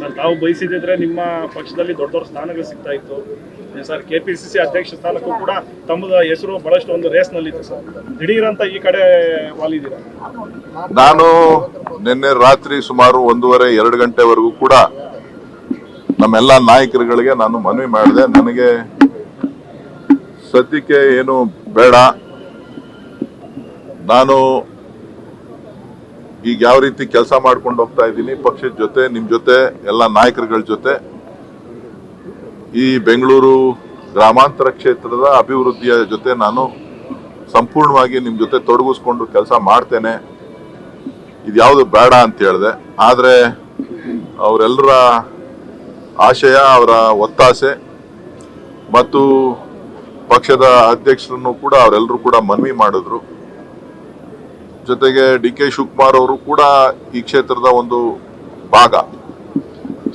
Sir, ತಾವು ಬಯಸಿದ್ರೆ ನಿಮ್ಮ ಪಕ್ಷದಲ್ಲಿ ದೊಡ್ಡ ದೊಡ್ಡ ಸ್ಥಾನಗಳು ಸಿಗ್ತಾ ಇತ್ತು. Sir K P C C ಅಧ್ಯಕ್ಷ ಸ್ಥಾನಕ್ಕೂ ಕೂಡ ತಮ್ಮದ ಹೆಸರು ಬಹಳಷ್ಟು ಒಂದು ರೇಸ್ ನಲ್ಲಿತ್ತು ಸರ್. ದಿಢೀರಂತ ಈ ಕಡೆ ವಾಲಿದ್ದೀರಾ? ನಾನು ನಿನ್ನೆ ರಾತ್ರಿ ಸುಮಾರು ಒಂದೂವರೆ, ಎರಡು ಗಂಟೆವರೆಗೂ ಕೂಡ ನಮ್ಮೆಲ್ಲ ನಾಯಕರುಗಳಿಗೆ ನಾನು ಮನವಿ ಮಾಡಿದೆ. ನನಗೆ ಸದ್ಯಕ್ಕೆ ಏನು ಬೇಡ. ನಾನು ಈಗ ಯಾವ ರೀತಿ ಕೆಲಸ ಮಾಡ್ಕೊಂಡು ಹೋಗ್ತಾ ಇದ್ದೀನಿ, ಪಕ್ಷದ ಜೊತೆ ನಿಮ್ಮ ಜೊತೆ, ಎಲ್ಲ ನಾಯಕರುಗಳ ಜೊತೆ. ಈ ಬೆಂಗಳೂರು ಗ್ರಾಮಾಂತರ ಕ್ಷೇತ್ರದ ಅಭಿವೃದ್ಧಿಯ ಜೊತೆ ನಾನು ಸಂಪೂರ್ಣವಾಗಿ ನಿಮ್ಮ ಜೊತೆ ತೊಡಗಿಸ್ಕೊಂಡು ಕೆಲಸ ಮಾಡ್ತೇನೆ. ಇದು ಯಾವುದು ಬೇಡ ಅಂತ ಹೇಳಿದೆ. ಆದರೆ ಅವರೆಲ್ಲರ ಆಶಯ, ಅವರ ಒತ್ತಾಸೆ ಮತ್ತು ಪಕ್ಷದ ಅಧ್ಯಕ್ಷರನ್ನು ಕೂಡ ಅವರೆಲ್ಲರೂ ಕೂಡ ಮನವಿ ಮಾಡಿದ್ರು. ಜೊತೆಗೆ ಡಿ ಕೆ ಶಿವಕುಮಾರ್ ಅವರು ಕೂಡ ಈ ಕ್ಷೇತ್ರದ ಒಂದು ಭಾಗ.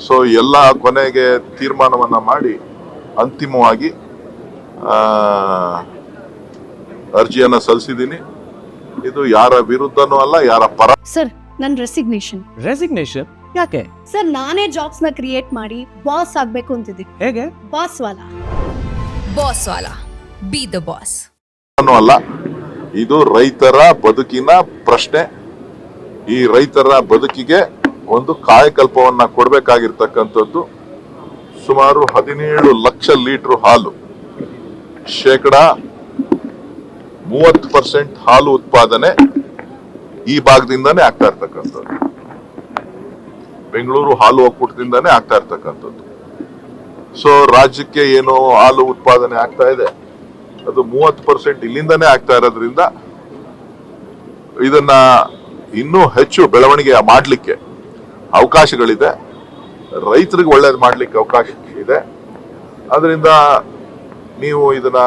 ಸೊ ಎಲ್ಲ ಕೊನೆಗೆ ತೀರ್ಮಾನವನ್ನ ಮಾಡಿ ಅಂತಿಮವಾಗಿ ಅರ್ಜಿಯನ್ನು ಅರ್ಜಿಯನ್ನ ಸಲ್ಲಿಸಿದ್ದೀನಿ. ಇದು ಯಾರ ವಿರುದ್ಧನೂ ಅಲ್ಲ ಯಾರ ಪರ ಸರ್ ನನ್ನ ರೆಸಿಗ್ನೇಷನ್ ರೆಸಿಗ್ನೇಷನ್ ಯಾಕೆ? ಸರ್ ನಾನೇ ಜಾಬ್ಸ್ನ ಕ್ರಿಯೇಟ್ ಮಾಡಿ ಬಾಸ್ ಆಗ್ಬೇಕು ಅಂತಿದ್ದೀನಿ. ಹೇಗೆ? ಬಾಸ್ ವಾಲಾ. ಬಾಸ್ ವಾಲಾ. ಬಿ ದ ಬಾಸ್ ಅಲ್ಲ ಇದು ರೈತರ ಬದುಕಿನ ಪ್ರಶ್ನೆ. ಈ ರೈತರ ಬದುಕಿಗೆ ಒಂದು ಕಾಯಕಲ್ಪವನ್ನ ಕೊಡಬೇಕಾಗಿರ್ತಕ್ಕಂಥದ್ದು ಸುಮಾರು ಹದಿನೇಳು ಲಕ್ಷ ಲೀಟರ್ ಹಾಲು. ಶೇಕಡ ಮೂವತ್ತು ಪರ್ಸೆಂಟ್ ಹಾಲು ಉತ್ಪಾದನೆ ಈ ಭಾಗದಿಂದನೇ ಆಗ್ತಾ ಇರ್ತಕ್ಕಂಥದ್ದು. ಬೆಂಗಳೂರು ಹಾಲು ಒಕ್ಕೂಟದಿಂದಾನೇ ಆಗ್ತಾ ಇರ್ತಕ್ಕಂಥದ್ದು. ಸೊ ರಾಜ್ಯಕ್ಕೆ ಏನು ಹಾಲು ಉತ್ಪಾದನೆ ಆಗ್ತಾ ಇದೆ. ಅದು ಮೂವತ್ತು ಪರ್ಸೆಂಟ್ ಇಲ್ಲಿಂದನೇ ಆಗ್ತಾ ಇರೋದ್ರಿಂದ ಇದನ್ನ ಇನ್ನೂ ಹೆಚ್ಚು ಬೆಳವಣಿಗೆ ಮಾಡಲಿಕ್ಕೆ ಅವಕಾಶಗಳಿದೆ. ರೈತರಿಗೆ ಒಳ್ಳೇದು ಮಾಡಲಿಕ್ಕೆ ಅವಕಾಶ ಇದೆ. ಅದರಿಂದ ನೀವು ಇದನ್ನ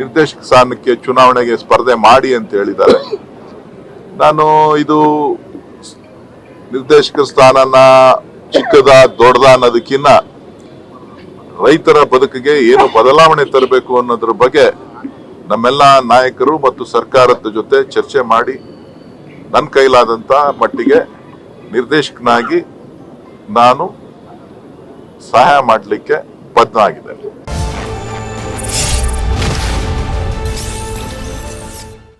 ನಿರ್ದೇಶಕ ಸ್ಥಾನಕ್ಕೆ ಚುನಾವಣೆಗೆ ಸ್ಪರ್ಧೆ ಮಾಡಿ ಅಂತ ಹೇಳಿದ್ದಾರೆ. ನಾನು ಇದು ನಿರ್ದೇಶಕ ಸ್ಥಾನನ ಚಿಕ್ಕದ ದೊಡ್ಡದ ಅನ್ನೋದಕ್ಕಿಂತ ರೈತರ ಬದುಕಿಗೆ ಏನು ಬದಲಾವಣೆ ತರಬೇಕು ಅನ್ನೋದ್ರ ಬಗ್ಗೆ ನಮ್ಮೆಲ್ಲ ನಾಯಕರು ಮತ್ತು ಸರ್ಕಾರದ ಜೊತೆ ಚರ್ಚೆ ಮಾಡಿ ನನ್ನ ಕೈಲಾದಂತ ಮಟ್ಟಿಗೆ ನಿರ್ದೇಶಕನಾಗಿ ನಾನು ಸಹಾಯ ಮಾಡಲಿಕ್ಕೆ ಬದ್ಧ ಆಗಿದ್ದೇನೆ